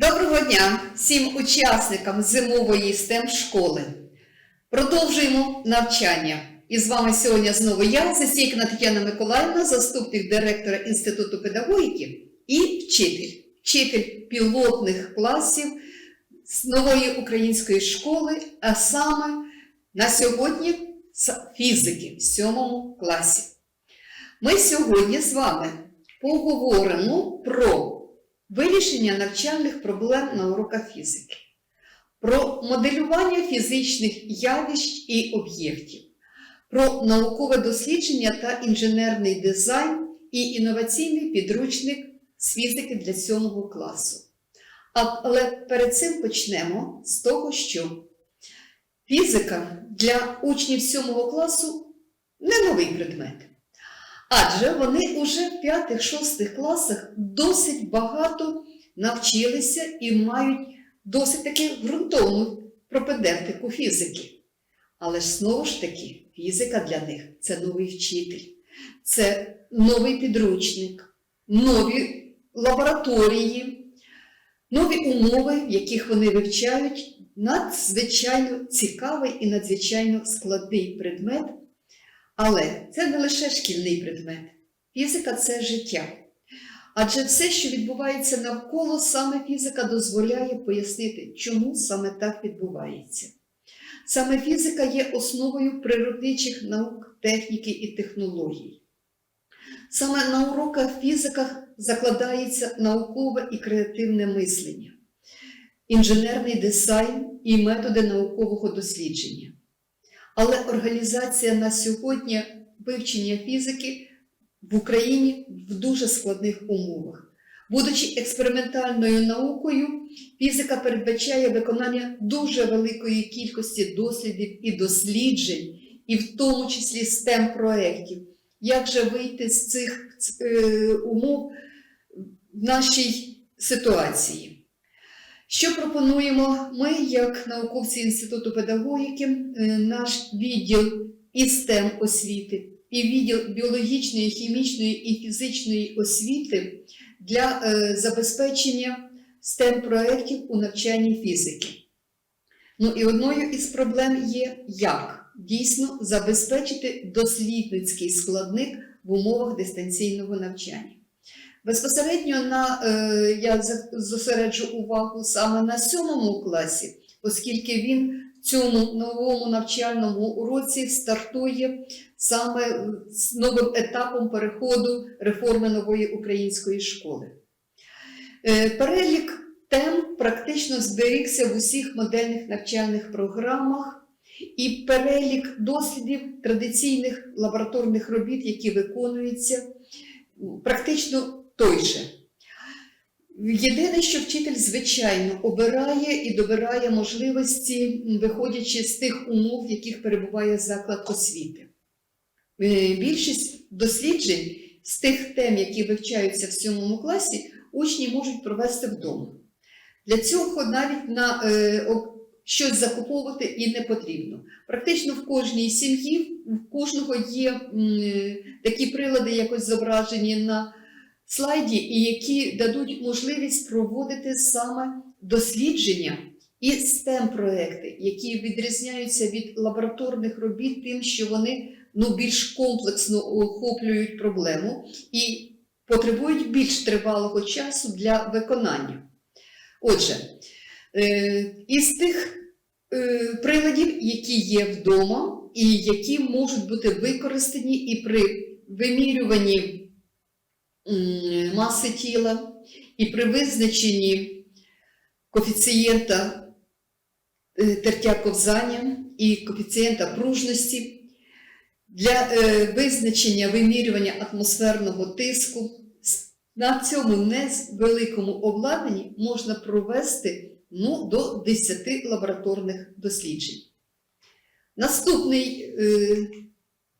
Доброго дня всім учасникам зимової STEM школи. Продовжуємо навчання. І з вами сьогодні знову я, Засійкна Тетяна Миколаївна, заступник директора Інституту педагогіки і вчитель, вчитель пілотних класів з нової української школи, а саме на сьогодні з фізики в сьомому класі. Ми сьогодні з вами поговоримо про вирішення навчальних проблем на уроках фізики, про моделювання фізичних явищ і об'єктів, про наукове дослідження та інженерний дизайн і інноваційний підручник з фізики для 7 класу. Але перед цим почнемо з того, що фізика для учнів 7 класу не новий предмет. Адже вони уже в 5-6 класах досить багато навчилися і мають досить таки ґрунтовну пропедевтику фізики. Але ж знову ж таки, фізика для них це новий вчитель, це новий підручник, нові лабораторії, нові умови, в яких вони вивчають надзвичайно цікавий і надзвичайно складний предмет. Але це не лише шкільний предмет. Фізика це життя. Адже все, що відбувається навколо, саме фізика дозволяє пояснити, чому саме так відбувається. Саме фізика є основою природничих наук, техніки і технологій. Саме на уроках фізиках закладається наукове і креативне мислення, інженерний дизайн і методи наукового дослідження. Але організація на сьогодні вивчення фізики в Україні в дуже складних умовах. Будучи експериментальною наукою, фізика передбачає виконання дуже великої кількості дослідів і досліджень, і в тому числі STEM проєктів. Як же вийти з цих е, умов в нашій ситуації? Що пропонуємо ми, як науковці Інституту педагогіки, е, наш відділ і STEM освіти, і відділ біологічної, хімічної і фізичної освіти для е, забезпечення STEM проєктів у навчанні фізики. Ну і одною із проблем є, як дійсно забезпечити дослідницький складник в умовах дистанційного навчання. Безпосередньо на, е, я зосереджу увагу саме на сьомому класі, оскільки він в цьому новому навчальному році стартує саме з новим етапом переходу реформи нової української школи. Е, Перелік тем практично зберігся в усіх модельних навчальних програмах, і перелік дослідів традиційних лабораторних робіт, які виконуються, практично той же. Єдине, що вчитель, звичайно, обирає і добирає можливості, виходячи з тих умов, в яких перебуває заклад освіти. Е, Більшість досліджень з тих тем, які вивчаються в сьомому класі, учні можуть провести вдома. Для цього навіть на е, щось закуповувати і не потрібно. Практично в кожній сім'ї, в кожного є м, такі прилади, якось зображені на слайді, які дадуть можливість проводити саме дослідження і STEM проекти, які відрізняються від лабораторних робіт, тим, що вони ну, більш комплексно охоплюють проблему і потребують більш тривалого часу для виконання. Отже, е, із тих е, приладів, які є вдома, і які можуть бути використані і при вимірюванні маси тіла, і при визначенні коефіцієнта е, тертя ковзання і коефіцієнта пружності для е, визначення вимірювання атмосферного тиску. На цьому невеликому обладнанні можна провести ну, до 10 лабораторних досліджень. Наступний е,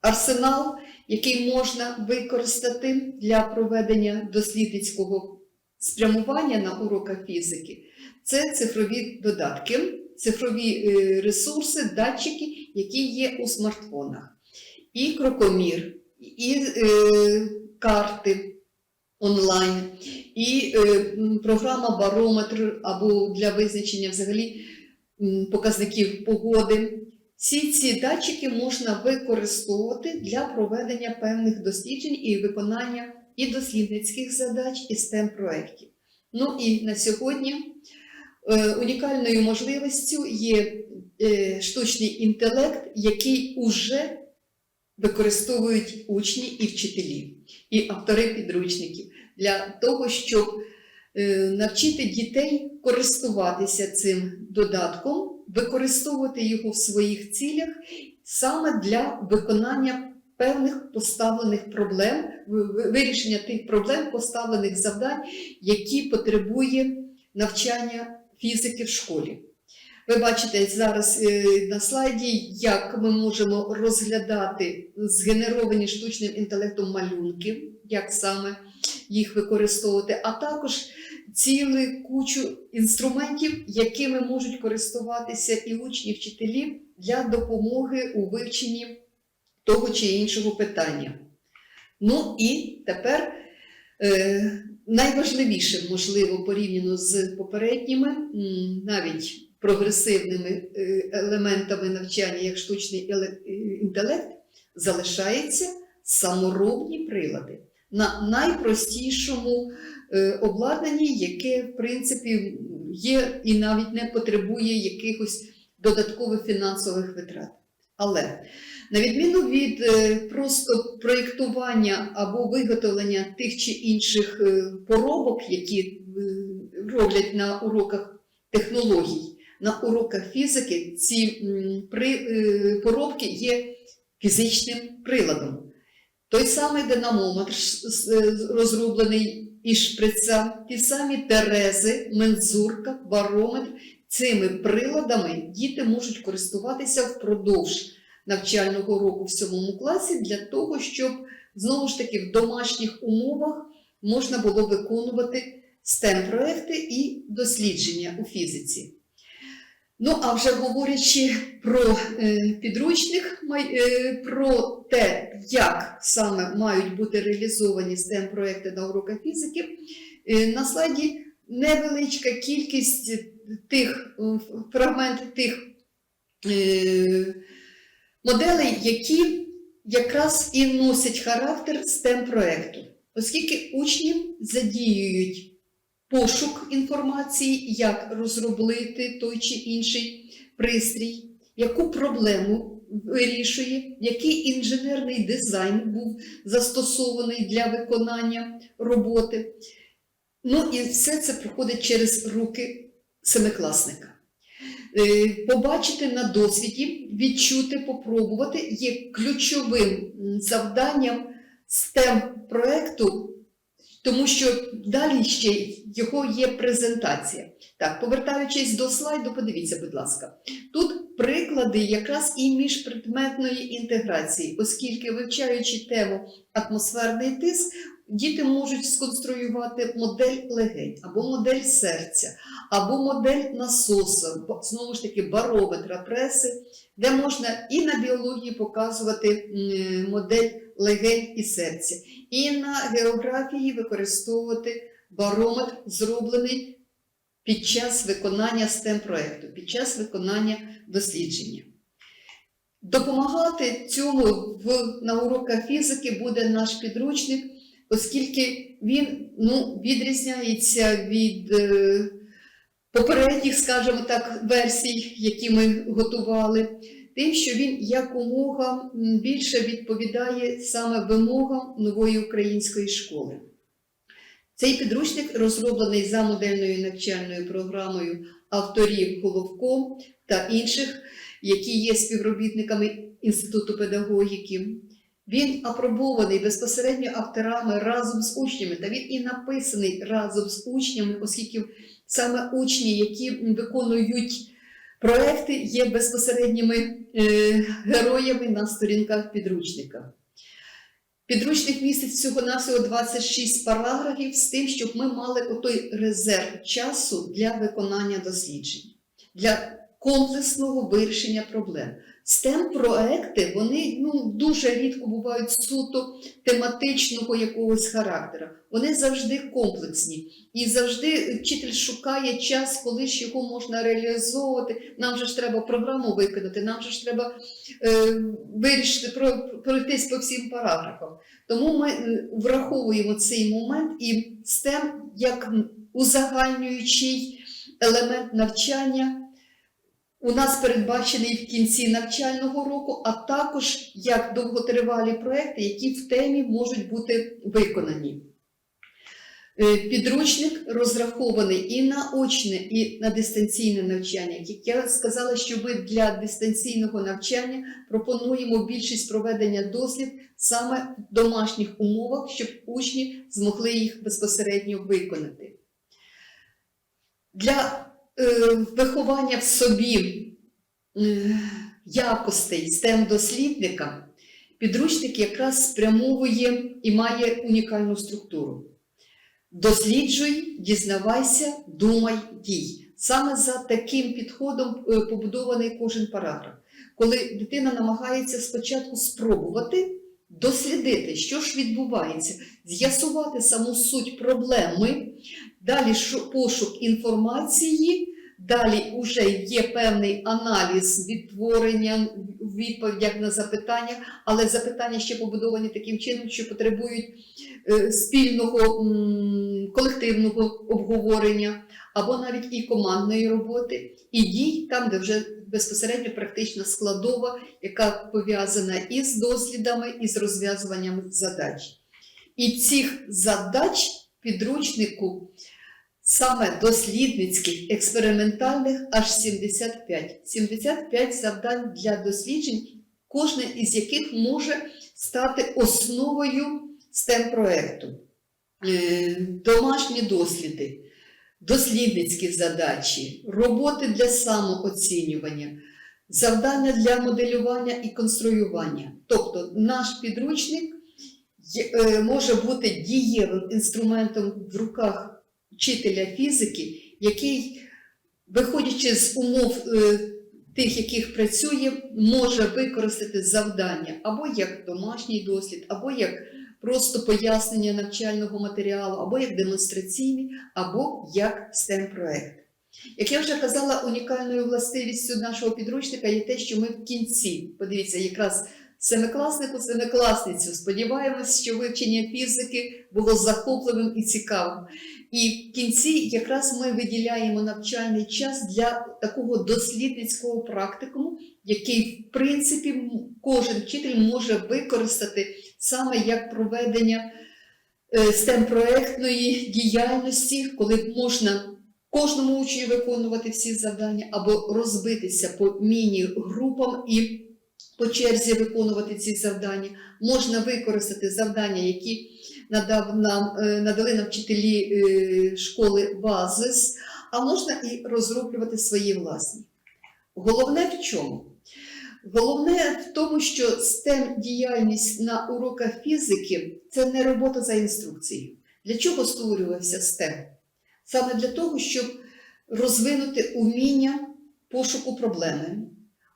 арсенал, який можна використати для проведення дослідницького спрямування на уроках фізики, це цифрові додатки, цифрові е, ресурси, датчики, які є у смартфонах. І крокомір, і е, карти онлайн, і е, програма барометр або для визначення взагалі показників погоди. Всі ці датчики можна використовувати для проведення певних досліджень і виконання і дослідницьких задач, і STEM проєктів. Ну і на сьогодні е, унікальною можливістю є е, штучний інтелект, який уже використовують учні і вчителі, і автори підручників для того, щоб е, навчити дітей користуватися цим додатком, використовувати його в своїх цілях саме для виконання певних поставлених проблем, ви- ви- вирішення тих проблем, поставлених завдань, які потребує навчання фізики в школі. Ви бачите зараз е, на слайді, як ми можемо розглядати згенеровані штучним інтелектом малюнки, як саме їх використовувати, а також цілу кучу інструментів, якими можуть користуватися і учні, і вчителі для допомоги у вивченні того чи іншого питання. Ну і тепер е, найважливіше, можливо, порівняно з попередніми, навіть прогресивними е, елементами навчання, як штучний е, інтелект, залишається саморобні прилади на найпростішому е, обладнанні, яке, в принципі, є і навіть не потребує якихось додаткових фінансових витрат. Але на відміну від е, просто проєктування або виготовлення тих чи інших е, поробок, які роблять на уроках технологій, на уроках фізики ці поробки є фізичним приладом. Той самий динамометр розроблений із шприца, ті самі терези, мензурка, барометр. Цими приладами діти можуть користуватися впродовж навчального року в сьомому класі для того, щоб знову ж таки в домашніх умовах можна було виконувати STEM-проекти і дослідження у фізиці. Ну, а вже говорячи про е, підручник, е, про те, як саме мають бути реалізовані STEM-проекти на уроках фізики, е, на слайді невеличка кількість тих фрагментів тих моделей, які якраз і носять характер STEM-проекту, оскільки учні задіюють пошук інформації, як розробити той чи інший пристрій, яку проблему вирішує, який інженерний дизайн був застосований для виконання роботи. Ну і все це проходить через руки семикласника. Е, Побачити на досвіді, відчути, попробувати є ключовим завданням STEM проекту, тому що далі ще його є презентація. Так, повертаючись до слайду, подивіться, будь ласка. Тут приклади якраз і міжпредметної інтеграції, оскільки вивчаючи тему атмосферний тиск, діти можуть сконструювати модель легень або модель серця, або модель насоса, знову ж таки барометра преси, де можна і на біології показувати модель легень і серця, і на географії використовувати барометр, зроблений під час виконання STEM проекту, під час виконання дослідження. Допомагати цьому в, на уроках фізики буде наш підручник, оскільки він ну, відрізняється від е, попередніх, скажімо так, версій, які ми готували, тим, що він якомога більше відповідає саме вимогам нової української школи. Цей підручник розроблений за модельною навчальною програмою авторів Головко та інших, які є співробітниками Інституту педагогіки. Він апробований безпосередньо авторами разом з учнями, та він і написаний разом з учнями, оскільки саме учні, які виконують проекти, є безпосередніми е, героями на сторінках підручника. Підручник містить всього-навсього 26 параграфів з тим, щоб ми мали той резерв часу для виконання досліджень, для комплексного вирішення проблем. stem проекти вони ну, дуже рідко бувають суто тематичного якогось характеру. Вони завжди комплексні. І завжди вчитель шукає час, коли ж його можна реалізовувати. Нам же ж треба програму виконати, нам же ж треба е, вирішити про, пройтись по всім параграфам. Тому ми е, враховуємо цей момент і STEM як узагальнюючий елемент навчання. У нас передбачений в кінці навчального року, а також як довготривалі проекти, які в темі можуть бути виконані. Е, Підручник розрахований і на очне, і на дистанційне навчання. Як я сказала, що ми для дистанційного навчання пропонуємо більшість проведення дослід саме в домашніх умовах, щоб учні змогли їх безпосередньо виконати. Для виховання в собі е, якостей STEM дослідника підручник якраз спрямовує і має унікальну структуру. Досліджуй, дізнавайся, думай, дій. Саме за таким підходом е, побудований кожен параграф. Коли дитина намагається спочатку спробувати дослідити, що ж відбувається, з'ясувати саму суть проблеми, далі пошук інформації, далі вже є певний аналіз відтворення в відповідях на запитання, але запитання ще побудовані таким чином, що потребують е, спільного колективного обговорення, або навіть і командної роботи, і дій там, де вже безпосередньо практична складова, яка пов'язана із дослідами, і з розв'язуванням задач. І цих задач підручнику саме дослідницьких, експериментальних аж 75. 75 завдань для досліджень, кожне із яких може стати основою STEM проекту. Е, Домашні досліди, дослідницькі задачі, роботи для самооцінювання, завдання для моделювання і конструювання. Тобто наш підручник е, може бути дієвим інструментом в руках вчителя фізики, який, виходячи з умов е, тих, яких працює, може використати завдання або як домашній дослід, або як просто пояснення навчального матеріалу, або як демонстраційний, або як STEM-проект. Як я вже казала, унікальною властивістю нашого підручника є те, що ми в кінці, подивіться, якраз семикласнику, семикласницю, сподіваємось, що вивчення фізики було захопливим і цікавим. І в кінці якраз ми виділяємо навчальний час для такого дослідницького практикуму, який, в принципі, кожен вчитель може використати саме як проведення STEM-проектної діяльності, коли можна кожному учню виконувати всі завдання або розбитися по міні-групам і по черзі виконувати ці завдання. Можна використати завдання, які надав нам, е, надали нам вчителі е, школи базис, а можна і розроблювати свої власні. Головне в чому? Головне в тому, що STEM діяльність на уроках фізики це не робота за інструкцією. Для чого створювався STEM? Саме для того, щоб розвинути уміння пошуку проблеми,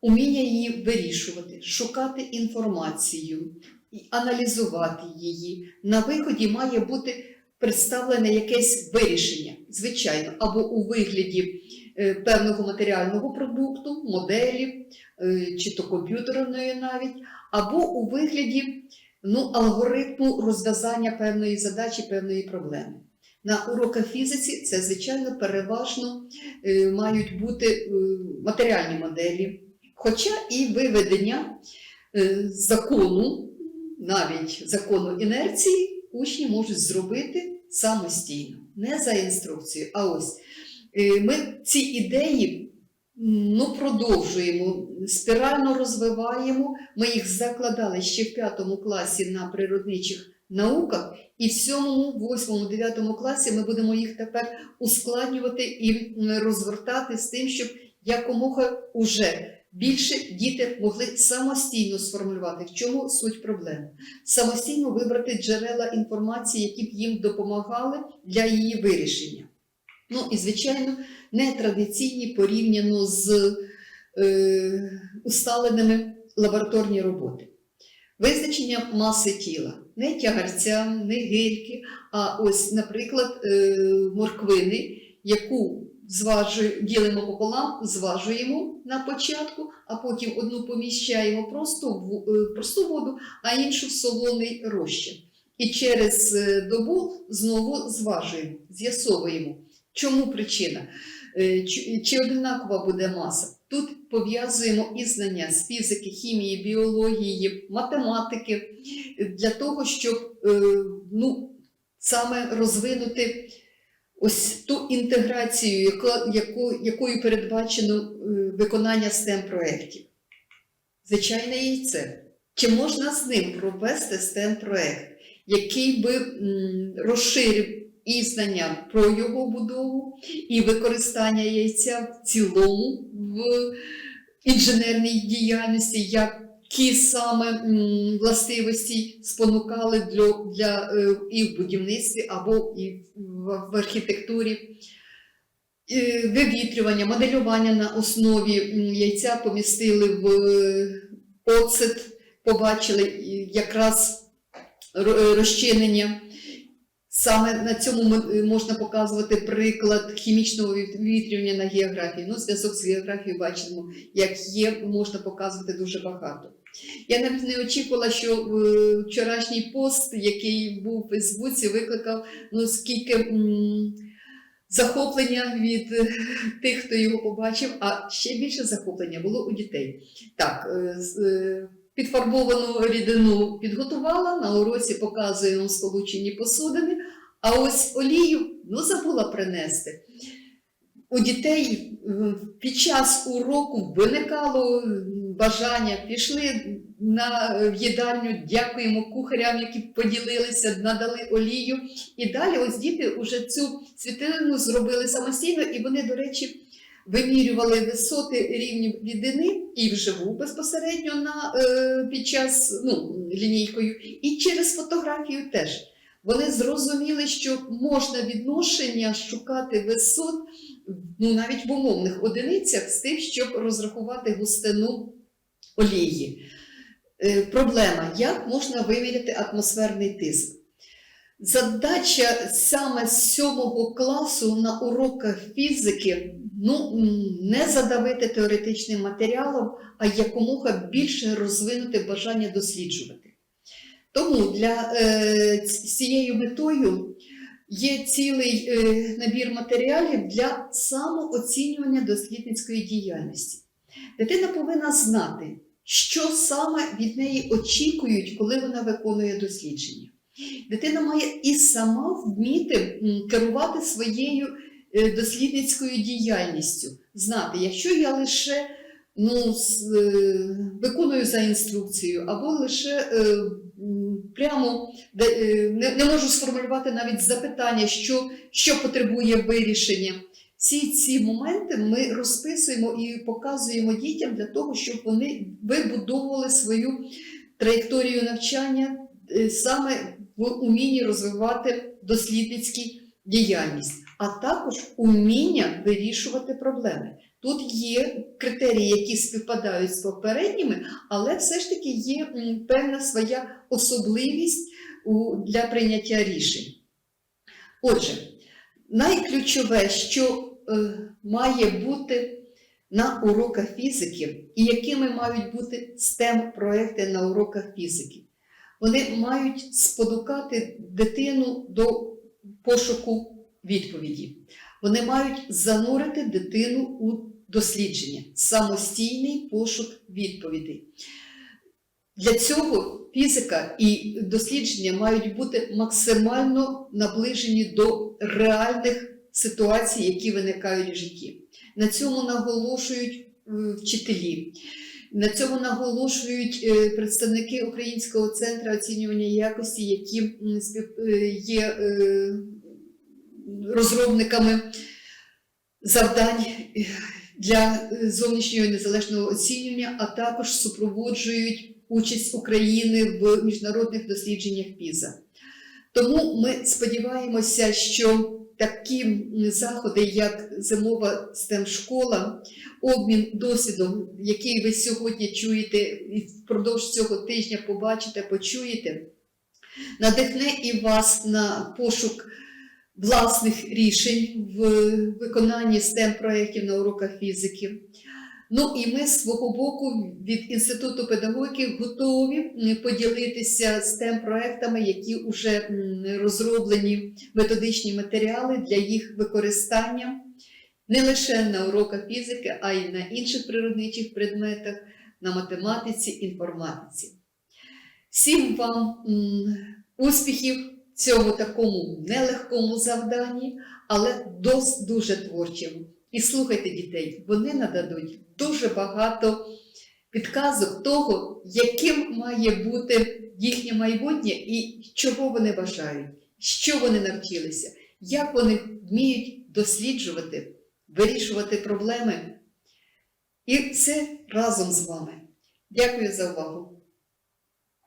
уміння її вирішувати, шукати інформацію, і аналізувати її. На виході має бути представлене якесь вирішення, звичайно, або у вигляді е, певного матеріального продукту, моделі, е, чи то комп'ютерної навіть, або у вигляді ну, алгоритму розв'язання певної задачі, певної проблеми. На уроках фізиці це, звичайно, переважно е, мають бути матеріальні моделі, хоча і виведення закону, навіть закону інерції, учні можуть зробити самостійно, не за інструкцією. А ось е, ми ці ідеї ну, продовжуємо, спірально розвиваємо. Ми їх закладали ще в п'ятому класі на природничих науках, і в сьомому, восьмому, дев'ятому класі ми будемо їх тепер ускладнювати і м, розгортати з тим, щоб якомога уже більше діти могли самостійно сформулювати, в чому суть проблеми, самостійно вибрати джерела інформації, які б їм допомагали для її вирішення. Ну і, звичайно, нетрадиційні порівняно з е, усталеними лабораторні роботи. Визначення маси тіла, не тягарця, не гирьки, а ось, наприклад, е, морквини, яку зважує, ділимо пополам, зважуємо на початку, а потім одну поміщаємо просто в е, просту воду, а іншу в солоний розчин. І через е, добу знову зважуємо, з'ясовуємо, чому причина, Е, чи, одинакова буде маса. Тут пов'язуємо і знання з фізики, хімії, біології, математики для того, щоб ну, саме розвинути ось ту інтеграцію, яку, якою передбачено е, виконання STEM проєктів. Звичайне яйце. Чи можна з ним провести STEM проєкт, який би розширив і знання про його будову, і використання яйця в цілому в інженерній діяльності, які саме властивості спонукали для, для, е, і в будівництві або і в, в архітектурі. Вивітрювання, моделювання на основі яйця помістили в е, оцет, побачили якраз розчинення. Саме на цьому ми- можна показувати приклад хімічного вивітрювання на географії. Ну, зв'язок з географією бачимо, як є, можна показувати дуже багато. Я навіть не очікувала, що е, вчорашній пост, який був у Фейсбуці, викликав ну, скільки захоплення від е, тих, хто його побачив, а ще більше захоплення було у дітей. Так, е, е, підфарбовану рідину підготувала, на уроці показуємо сполучені посудини, а ось олію ну, забула принести. У дітей е, під час уроку виникало бажання, пішли на е, їдальню, дякуємо кухарям, які поділилися, надали олію. І далі ось діти вже цю світлину зробили самостійно, і вони, до речі, вимірювали висоти рівнів рідини і вживу безпосередньо на, е, під час ну, лінійкою, і через фотографію теж. Вони зрозуміли, що можна відношення шукати висот ну, навіть в умовних одиницях з тим, щоб розрахувати густину олії. Е, проблема, як можна виміряти атмосферний тиск? Задача саме сьомого класу на уроках фізики ну, не задавити теоретичним матеріалом, а якомога більше розвинути бажання досліджувати. Тому для е, цією метою є цілий е, набір матеріалів для самооцінювання дослідницької діяльності. Дитина повинна знати, що саме від неї очікують, коли вона виконує дослідження. Дитина має і сама вміти керувати своєю дослідницькою діяльністю, знати, якщо я лише ну, е, виконую за інструкцією, або лише е, прямо е, не, можу сформулювати навіть запитання, що, що потребує вирішення. Всі ці моменти ми розписуємо і показуємо дітям для того, щоб вони вибудовували свою траєкторію навчання е, саме в умінні розвивати дослідницьку діяльність, а також уміння вирішувати проблеми. Тут є критерії, які співпадають з попередніми, але все ж таки є певна своя особливість для прийняття рішень. Отже, найключове, що е, має бути на уроках фізики, і якими мають бути STEM проекти на уроках фізики. Вони мають спонукати дитину до пошуку відповіді. Вони мають занурити дитину у дослідження, самостійний пошук відповідей. Для цього фізика і дослідження мають бути максимально наближені до реальних ситуацій, які виникають в житті. На цьому наголошують е, вчителі. На цьому наголошують е, представники Українського центру оцінювання якості, які е, є е, розробниками завдань для зовнішнього незалежного оцінювання, а також супроводжують участь України в міжнародних дослідженнях ПІЗа. Тому ми сподіваємося, що такі заходи, як зимова STEM школа, обмін досвідом, який ви сьогодні чуєте і впродовж цього тижня побачите, почуєте, надихне і вас на пошук власних рішень в виконанні STEM проєктів на уроках фізики. Ну і ми з свого боку від Інституту педагогіки готові поділитися STEM проектами, які вже розроблені методичні матеріали для їх використання не лише на уроках фізики, а й на інших природничих предметах, на математиці, інформатиці. Всім вам успіхів в цьому такому нелегкому завданні, але дуже творчому. І слухайте дітей, вони нададуть дуже багато підказок того, яким має бути їхнє майбутнє і чого вони бажають, що вони навчилися, як вони вміють досліджувати, вирішувати проблеми. І це разом з вами. Дякую за увагу.